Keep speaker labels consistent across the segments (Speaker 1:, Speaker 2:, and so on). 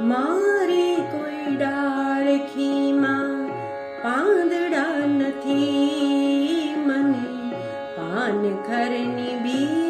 Speaker 1: મારી કોઈ ડાળખીમાં પાંદડા નથી મને. પાન ખરની બીક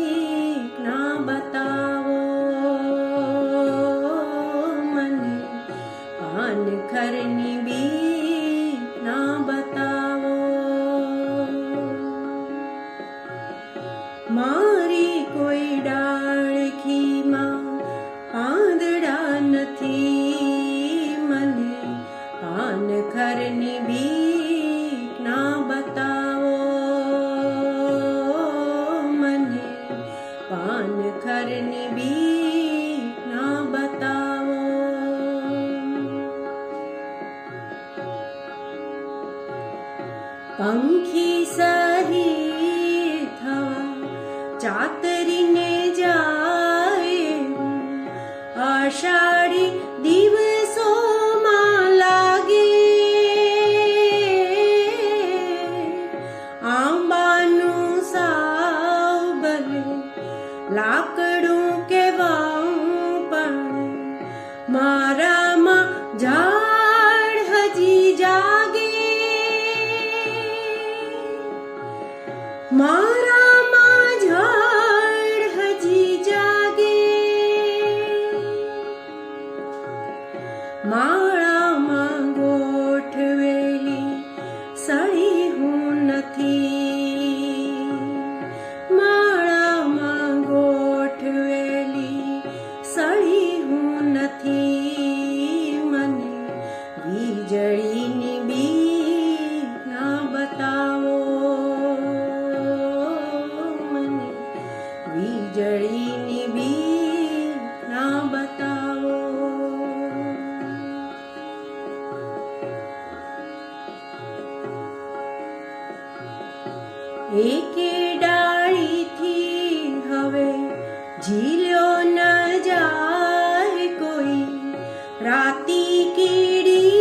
Speaker 1: પાન ખરની બીક ના બતાવો. મને પાન ઘરની બીક ના બતાવો. પંખી સહી રાતી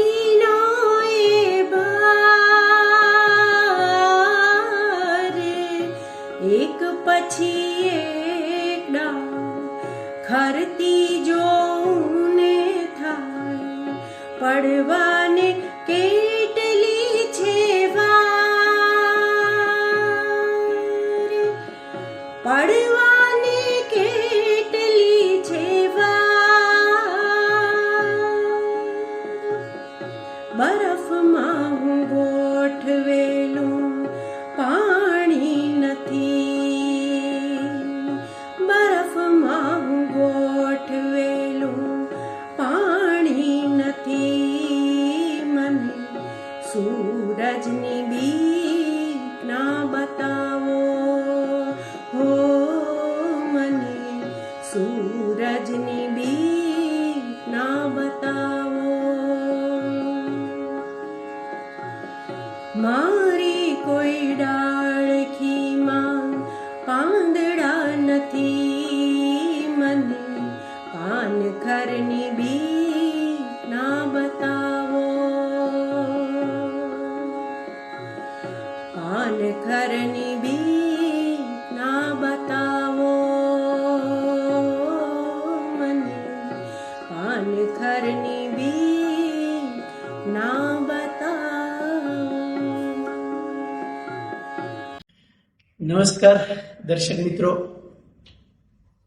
Speaker 2: નમસ્કાર, દર્શક મિત્રો.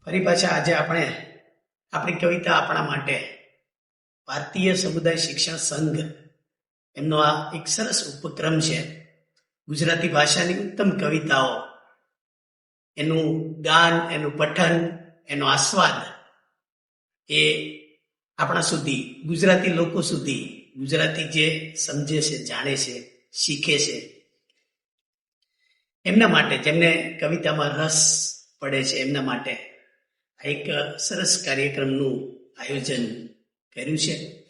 Speaker 2: ફરી પાછા આજે આપણે, આપણી કવિતા આપણા માટે ભારતીય સમુદાય શિક્ષણ સંઘ એમનો આ એક સરસ ઉપક્રમ છે. ગુજરાતી ભાષાની ઉત્તમ કવિતાઓ. એનું ગાન, એનું પઠન, એનો આસ્વાદ એ આપણા સુધી, ગુજરાતી લોકો સુધી, ગુજરાતી જે સમજે છે, જાણે છે, શીખે છે એમના માટે જેમને કવિતામાં રસ પડે છે, એમના માટે એક સરસ કાર્યક્રમનું આયોજન કર્યું છે.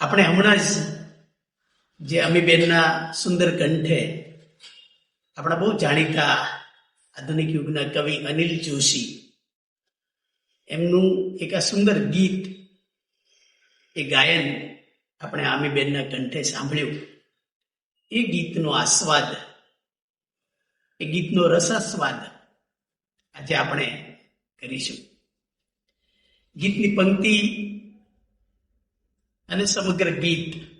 Speaker 2: આપણે હમણાં જ જે અમીબેનના સુંદર કંઠે આપણા બહુ જાણીતા આધુનિક યુગના કવિ અનિલ જોશી એમનું એક આ સુંદર ગીત, એ ગાયન આપણે આમીબેનના કંઠે સાંભળ્યું. એ ગીતનો આસ્વાદ એ ગીતનો રસાસ્વાદ આજે આપણે કરીશું. ગીતની પંક્તિ અને સમગ્ર ગીત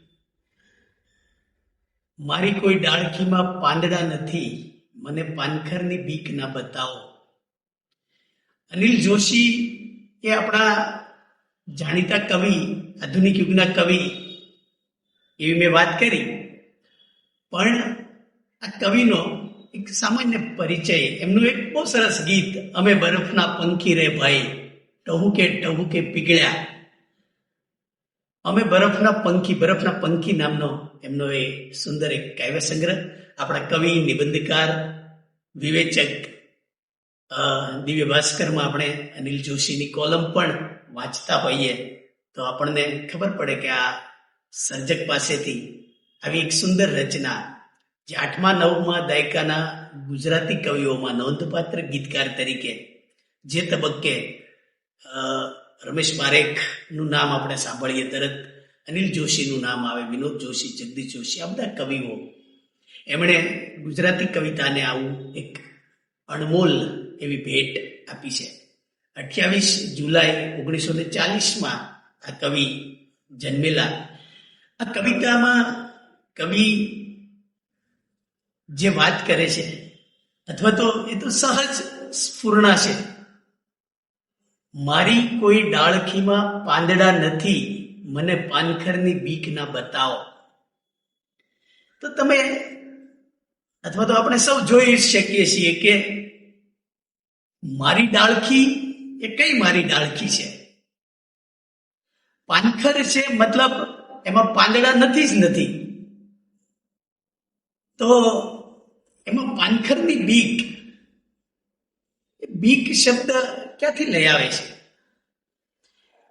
Speaker 2: મારી કોઈ ડાળખીમાં પાંદડા નથી, મને પાનખરની બીક ના બતાવો. અનિલ જોશી એ આપણા જાણીતા કવિ, આધુનિક યુગના કવિ, એવી મેં વાત કરી. પણ આ કવિનો એક સામાન્ય પરિચય. એમનું એક બહુ સરસ ગીત, અમે બરફના પંખી રે ભાઈ, ટહુકે ટહુકે પીગળ્યા. અમે બરફના પંખી બરફના પંખી નામનો એમનો એ સુંદર એક કાવ્ય સંગ્રહ. આપણા કવિ, નિબંધકાર, વિવેચક દિવ્ય ભાસ્કરમાં આપણે અનિલ જોશીની કોલમ પણ વાંચતા હોઈએ. તો આપણને ખબર પડે કે આ સર્જક પાસેથી આવી એક સુંદર રચના જે આઠમા નવમા દાયકાના ગુજરાતી કવિઓમાં નોંધપાત્ર ગીતકાર તરીકે જે તબક્કે રમેશ પારેખનું નામ આપણે સાંભળીએ, તરત અનિલ જોશીનું નામ આવે, વિનોદ જોશી, જગદીશ જોશી, આ બધા કવિઓ. એમણે ગુજરાતી કવિતાને આવું એક અણમોલ એવી ભેટ આપી છે. અઠ્યાવીસ જુલાઈ ઓગણીસો ને ચાલીસમાં આ કવિ જન્મેલા. આ કવિતામાં કવિ જે વાત કરે છે. અથવા તો એ તો સહજ સ્ફૂર્ણા છે. મારી કોઈ ડાળખીમાં પાંદડા નથી, મને પાનખરની બીક ના બતાવો. તો તમે અથવા તો આપણે સૌ જોઈ શકીએ છીએ કે મારી ડાળખી એ કઈ મારી ડાળખી છે? પાનખર છે મતલબ એમાં પાંદડા નથી જ નથી. તો એમાં પાનખરની બીક. બીક શબ્દ ક્યાંથી લઈ આવે છે?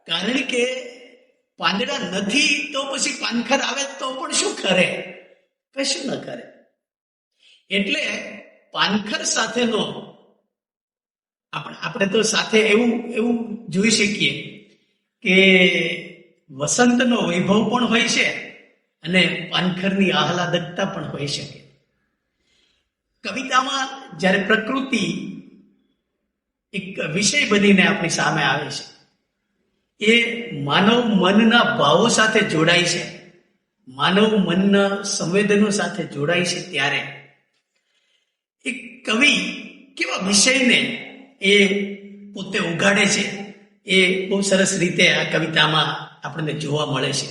Speaker 2: કારણ કે પાંદડા નથી તો પછી પાનખર આવે તો પણ શું કરે? કશું ન કરે. એટલે પાનખર સાથેનો આપણે તો સાથે એવું એવું જોઈ શકીએ કે વસંતનો વૈભવ પણ હોય છે અને પાનખરની આહલાદકતા પણ હોઈ શકે. કવિતામાં જ્યારે પ્રકૃતિ એક વિષય બનીને આપણી સામે આવે છે, એ માનવ મનના ભાવો સાથે જોડાય છે, માનવ મનના સંવેદનો સાથે જોડાય છે ત્યારે. એક કવિ કેવા વિષયને એ પોતે ઉગાડે છે, એ બહુ સરસ રીતે આ કવિતામાં આપણને જોવા મળે છે.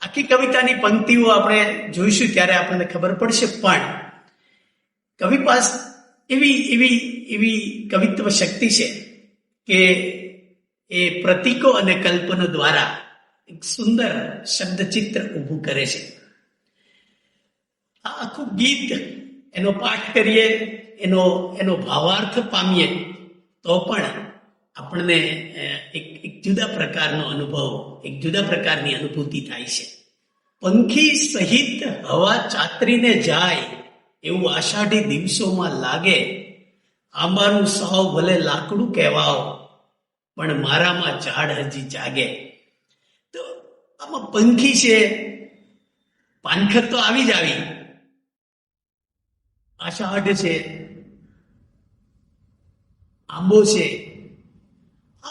Speaker 2: આખી કવિતાની પંક્તિઓ આપણે જોઈશું ત્યારે આપણને ખબર પડશે, પણ કવિ પાસ એવી એવી એવી કવિત્વ શક્તિ છે કે એ પ્રતીકો અને કલ્પનો દ્વારા એક સુંદર શબ્દચિત્ર ઊભું કરે છે આ આખું ગીત એનો પાઠ કરીએ એનો એનો ભાવાર્થ પામીએ તો પણ આપણને એક એક જુદા પ્રકારનો અનુભવ એક જુદા પ્રકારની અનુભૂતિ થાય છે પંખી સહિત હવા ચાતરીને જાય એવું આષાઢી દિવસોમાં લાગે, આંબાનું સાવ ભલે લાકડું કહેવાઓ, પણ મારામાં ઝાડ હજી જાગે. તો આમાં પંખી છે પાનખર તો આવી જ આવી. આષાઢ છે, આંબો છે. આ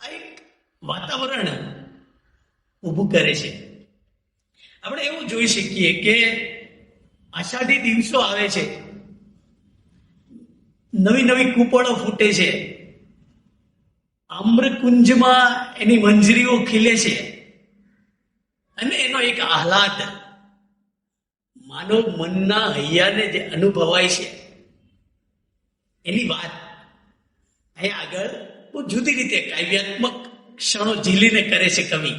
Speaker 2: આ એક વાતાવરણ ઊભું કરે છે. આપણે એવું જોઈ શકીએ કે આષાઢી દિવસો આવે છે. નવી નવી કૂપળો ફૂટે છે. આમ્રકુંજમાં એની મંજરીઓ ખીલે છે. અને એનો એક આહલાદ માનવ મનના હૈયાને જે અનુભવાય છે. એની વાત અહીં આગળ બહુ જુદી રીતે કાવ્યાત્મક ક્ષણો ઝીલીને કરે છે કવિ.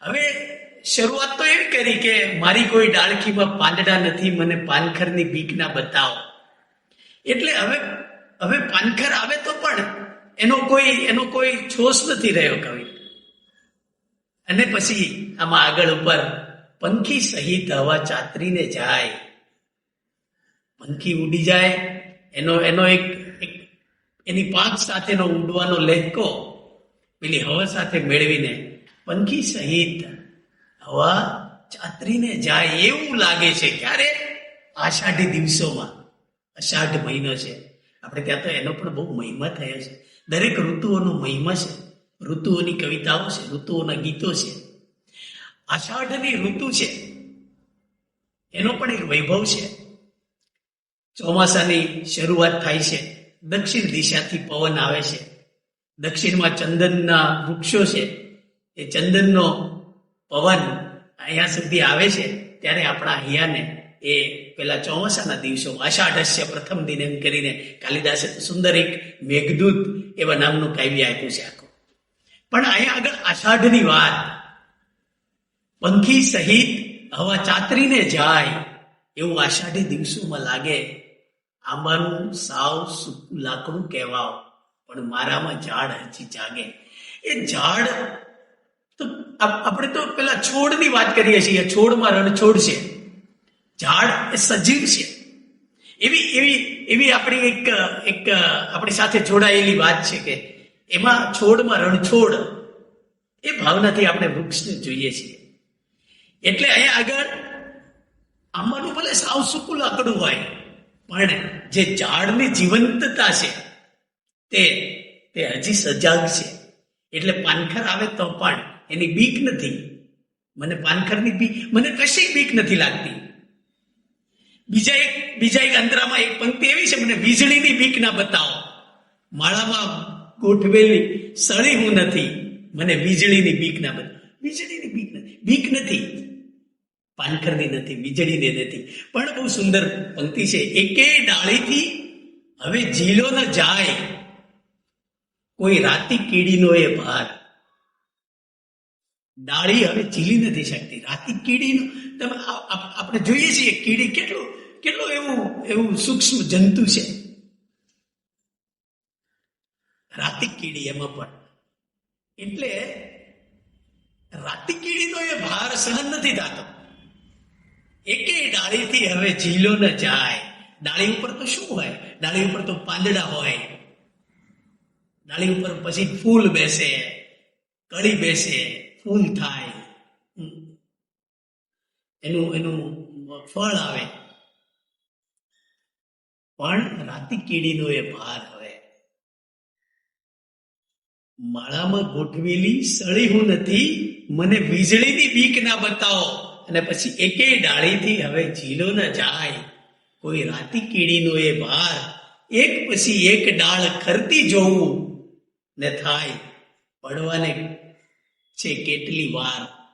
Speaker 2: હવે શરૂઆત તો એવી કરી કે મારી કોઈ ડાળખીમાં પાંદડા નથી, મને પાનખરની બીક ના બતાવો. એટલે હવે હવે પાનખર આવે તો પણ એનો કોઈ એનો કોઈ છોસ નથી રહ્યો કવિ. અને પછી આમાં આગળ ઉપર પંખી સહિત હવા ચાતરીને જાય. પંખી ઉડી જાય, એનો એનો એક એની પાંખ સાથેનો ઉડવાનો લહેકો, પેલી હવા સાથે મેળવીને પંખી સહિત હવા ચાતરીને જાય એવું લાગે છે. ક્યારે? આષાઢી દિવસોમાં. અષાઢ મહિનો છે. આપણે ત્યાં તો એનો પણ બહુ મહિમા થયો છે. દરેક ઋતુઓનો મહિમા છે. ઋતુઓની કવિતાઓ છે, ઋતુઓના ગીતો છે. આષાઢની ઋતુ છે. એનો પણ એક વૈભવ છે. ચોમાસાની શરૂઆત થાય છે. દક્ષિણ દિશાથી પવન આવે છે. દક્ષિણમાં ચંદનના વૃક્ષો છે. એ ચંદનનો પવન અહીંયા સુધી આવે છે, ત્યારે આપણા અહીંયાને એ પેલા ચોમાસાના દિવસો અષાઢસ્ય પ્રથમ દિન એમ કરીને કાલિદાસે સુંદર એક મેઘદૂત એવા નામનું કાવ્ય આપ્યું છે આખું. પણ અહીંયા આગળ આષાઢની વાત. પંખી સહિત હવા ચાતરીને જાય એવું આષાઢી દિવસોમાં લાગે. આંબાનું સાવ સૂકું લાકડું કહેવાઓ, પણ મારામાં ઝાડ હજી જાગે. એ ઝાડ તો આપણે તો પેલા છોડની વાત કરીએ છીએ. છોડમાં રણછોડ છે. ઝાડ એ સજીવ છે. એવી એવી એવી આપણી એક એક, આપણી સાથે જોડાયેલી વાત છે કે એમાં છોડમાં રણછોડ એ ભાવનાથી આપણે વૃક્ષને જોઈએ છીએ. એટલે અહીંયા આગળ આંબાનું ભલે સાવ સૂકું લાકડું હોય, પણ જે ઝાડની જીવંતતા છે, તે તે હજી સજાગ છે. એટલે પાનખર આવે તો પણ એની બીક નથી. મને પાનખરની બીક, મને કશી બીક નથી લાગતી. બીજા એક બીજા એક અંતરામાં એક પંક્તિ એવી છે, મને વીજળીની બીક ના બતાવો. માળામાં ગોઠવેલી સળી હું નથી. મને વીજળીની બીક ના બતાવો. વીજળીની બીક નથી. બીક નથી. પાનખરની નથી, વીજળીની નથી. પણ બહુ સુંદર પંક્તિ છે. એકે ડાળીથી હવે ઝીલો ન જાય. કોઈ રાતી કીડીનો એ ભાર ડાળી હવે ઝીલી નથી શકતી. રાતી કીડીનું તમે આપણે જોઈએ છીએ કીડી કેટલું કેટલું એવું એવું સૂક્ષ્મ જંતુ છે. રાતી કીડી એમાં પણ. એટલે રાતી કીડીનો એ ભાર સહન નથી થતો. એકે ડાળીથી હવે ઝીલો ન જાય. ડાળી ઉપર તો શું હોય? ડાળી ઉપર તો પાંદડા હોય. ડાળી ઉપર પછી ફૂલ બેસે, કળી બેસે. ફૂલ થાય. એનું એનું ફળ આવે. પણ રાતી કીડીનો એ ભાર હવે. માળામાં ગોઠવેલી સળી હું નથી. મને વીજળીની બીક ના બતાવો. અને પછી એકે ડાળીથી હવે ઝીલો ન જાય. કોઈ રાતી કીડીનો એ ભાર એક પછી એક ડાળ ખરતી જોવું ને થાય. પડવાને છે કેટલી વાર?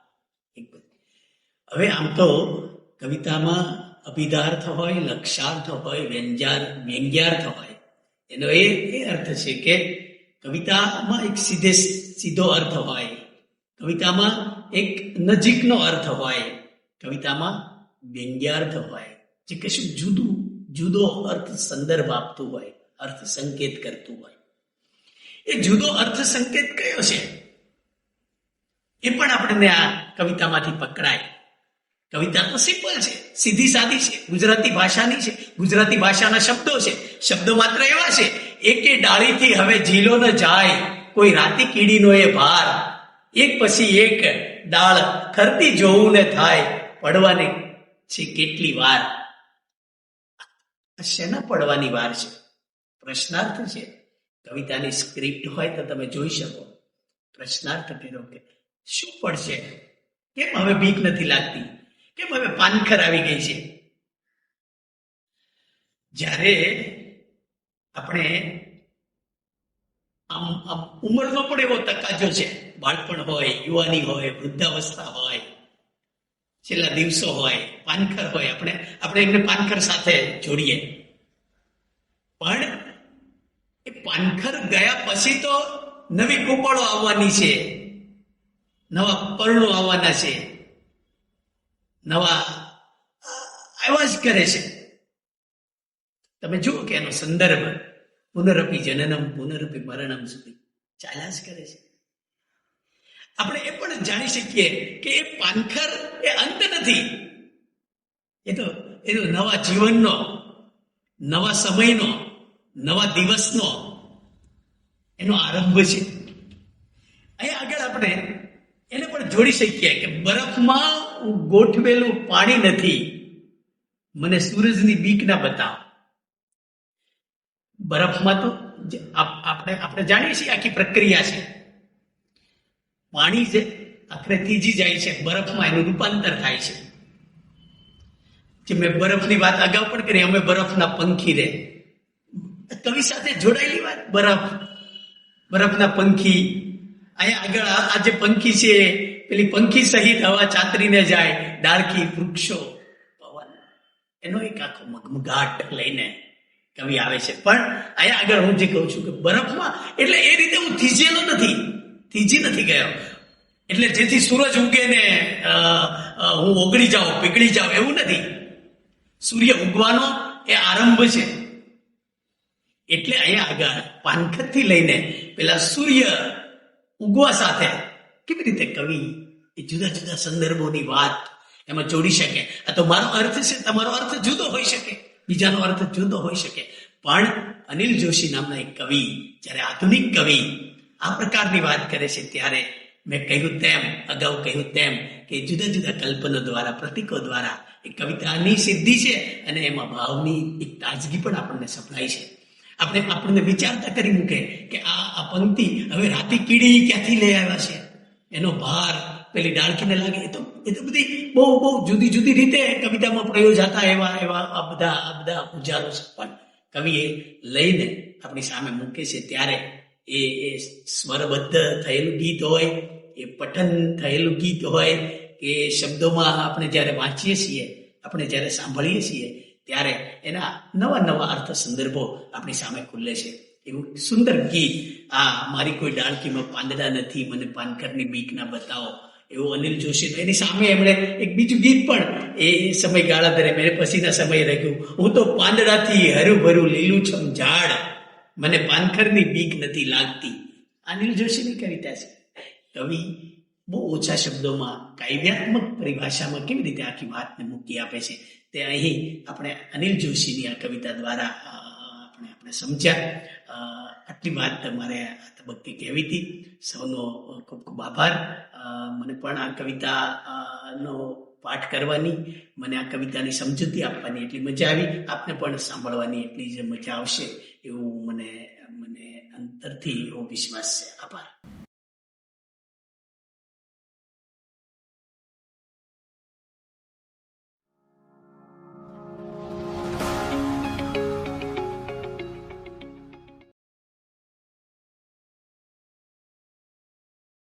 Speaker 2: હવે આમ તો કવિતામાં અભિધાર્થ હોય લક્ષાર્થ હોય વ્યંજાર વ્યંગ્યાર્થ હોય. એનો એ એ અર્થ છે કે કવિતામાં એક સીધે સીધો અર્થ હોય. કવિતામાં એક નજીકનો અર્થ હોય. કવિતામાં વ્યંગ્યાર્થ હોય. જે કશું જુદું, જુદો અર્થ સંદર્ભ આપતું હોય, અર્થ સંકેત કરતું હોય. એ જુદો અર્થ સંકેત કયો છે? એ પણ આપણને આ કવિતામાંથી પકડાય. કવિતા તો સિમ્પલ છે, સીધી સાદી છે, ગુજરાતી ભાષાની છે, ગુજરાતી ભાષાના શબ્દો છે, શબ્દો માત્ર એવા છે, એકે ડાળીથી હવે ઝીલો ન જાય, કોઈ રાતી કીડીનો એ ભાર. એક પછી એક ડાળ ખરતી જોવું ને થાય, પડવાને છે કેટલી વાર. શેના પડવાની વાર છે? પ્રશ્નાર્થ છે. કવિતાની સ્ક્રિપ્ટ હોય તો તમે જોઈ શકો. પ્રશ્નાર્થ કે શું પડશે? કેમ હવે બીક નથી લાગતી? કેમ હવે પાનખર આવી ગઈ છે? જ્યારે આપણે આમ આમ ઉંમરનો પણ એવો તકાજો છે. બાળપણ હોય, યુવાની હોય, વૃદ્ધાવસ્થા હોય, છેલ્લા દિવસો હોય, પાનખર હોય, આપણે આપણે એમને પાનખર સાથે જોડીએ. પણ એ પાનખર ગયા પછી તો નવી કુંપળો આવવાની છે. નવા પર્ણો આવવાના છે. નવા આવ્યા જ કરે છે. તમે જુઓ કે એનો સંદર્ભ પુનરપી જનનમ, પુનરપી મરણમ સુધી ચાલ્યા જ કરે છે. આપણે એ પણ જાણી શકીએ કે એ પાનખર એ અંત નથી. એ તો એનો નવા જીવનનો, નવા સમયનો, નવા દિવસનો એનો આરંભ છે. અહીંયા આગળ આપણે એને પણ જોડી શકીએ કે બરફમાં ગોઠવેલું પાણી નથી. મને સૂરજની બીક ના બતાવ. બરફમાં તો આપ- આપણે આપણે જાણીએ છીએ આખી પ્રક્રિયા છે. પાણી જે આખરે થીજી જાય છે, બરફમાં એનું રૂપાંતર થાય છે. જે મેં બરફની વાત અગાઉ પણ કરી, અમે બરફના પંખી રે. કવિ સાથે જોડાયેલી વાત, બરફ. બરફના પંખી અહીંયા આગળ આ જે પંખી છે, પેલી પંખી સહિત હવા ચાતરીને જાય ડાળખી વૃક્ષો, પવન. એનો એક આખો મગમગાટ લઈને કવિ આવે છે. પણ અહીંયા આગળ હું જે કહું છું કે બરફમાં, એટલે એ રીતે હું થીજેલો નથી. થીજી નથી ગયો. એટલે જેથી સૂરજ ઉગે ને હું ઓગળી જાઉં, પીગળી જાઉં, એવું નથી. સૂર્ય ઉગવાનો એ આરંભ છે. એટલે અહીંયા આગળ પાનખરથી લઈને પેલા સૂર્ય ઉગવા સાથે. કેવી રીતે કવિ એ જુદા જુદા સંદર્ભોની વાત એમાં જોડી શકે? આ તો મારો અર્થ છે, તમારો અર્થ જુદો હોઈ શકે. બીજાનો અર્થ જુદો હોઈ શકે. પણ અનિલ જોશી નામના એક કવિ, જ્યારે આધુનિક કવિ આ પ્રકારની વાત કરે છે, ત્યારે મેં કહ્યું તેમ, અગાઉ કહ્યું તેમ, કે જુદા જુદા કલ્પનો દ્વારા, પ્રતીકો દ્વારા એ કવિતાની સિદ્ધિ છે અને એમાં ભાવની એક તાજગી પણ આપણને સંભળાય છે. આપણે આપણને વિચારતા કરી મૂકે કે આ આ પંક્તિ હવે રાતે કીડી ક્યાંથી લઈ આવ્યા છે? એનો ભાર પેલી ડાળખીને લાગે. એ તો એ તો બધી બહુ બહુ જુદી જુદી રીતે કવિતામાં પ્રયોજાતા એવા એવા, આ બધા આ બધા ઉજારો છે. પણ કવિએ લઈને આપણી સામે મૂકે છે. ત્યારે એ એ સ્વરબદ્ધ થયેલું ગીત હોય, એ પઠન થયેલું ગીત હોય, કે શબ્દોમાં આપણે જ્યારે વાંચીએ છીએ, આપણે જ્યારે સાંભળીએ છીએ ત્યારે એના નવા નવા અર્થ સંદર્ભો આપણી સામે ખુલે છે. એવું સુંદર ગીત, આ મારી કોઈ ડાળકીમાં પાંદડા નથી, મને પાનકરની બીક ના બતાવો. એવું અનિલ જોશી એની સામે એમણે એક બીજું ગીત પણ એ સમયગાળા દરમિયાન પછીના સમયે રાખ્યું. હું તો પાંદડાથી હરુભરું લીલુંછમ ઝાડ, મને પાનખરની બીક નથી લાગતી. અનિલ જોશીની કવિતા છે. કવિ બહુ ઓછા શબ્દોમાં કાવ્યાત્મક પરિભાષામાં કેવી રીતે આખી વાતને મૂકી આપે છે? તે અહીં આપણે અનિલ જોશીની આ કવિતા દ્વારા આપણે આપણે સમજ્યા. આટલી વાત તમારે આ તબક્કે કહેવી હતી. સૌનો ખૂબ ખૂબ આભાર. મને પણ આ કવિતા નો પાઠ કરવાની, મને આ કવિતાની સમજૂતી આપવાની એટલી મજા આવી. આપને પણ સાંભળવાની એટલી જ મજા આવશે એવું મને મને અંતરથી એવો વિશ્વાસ છે. આભાર.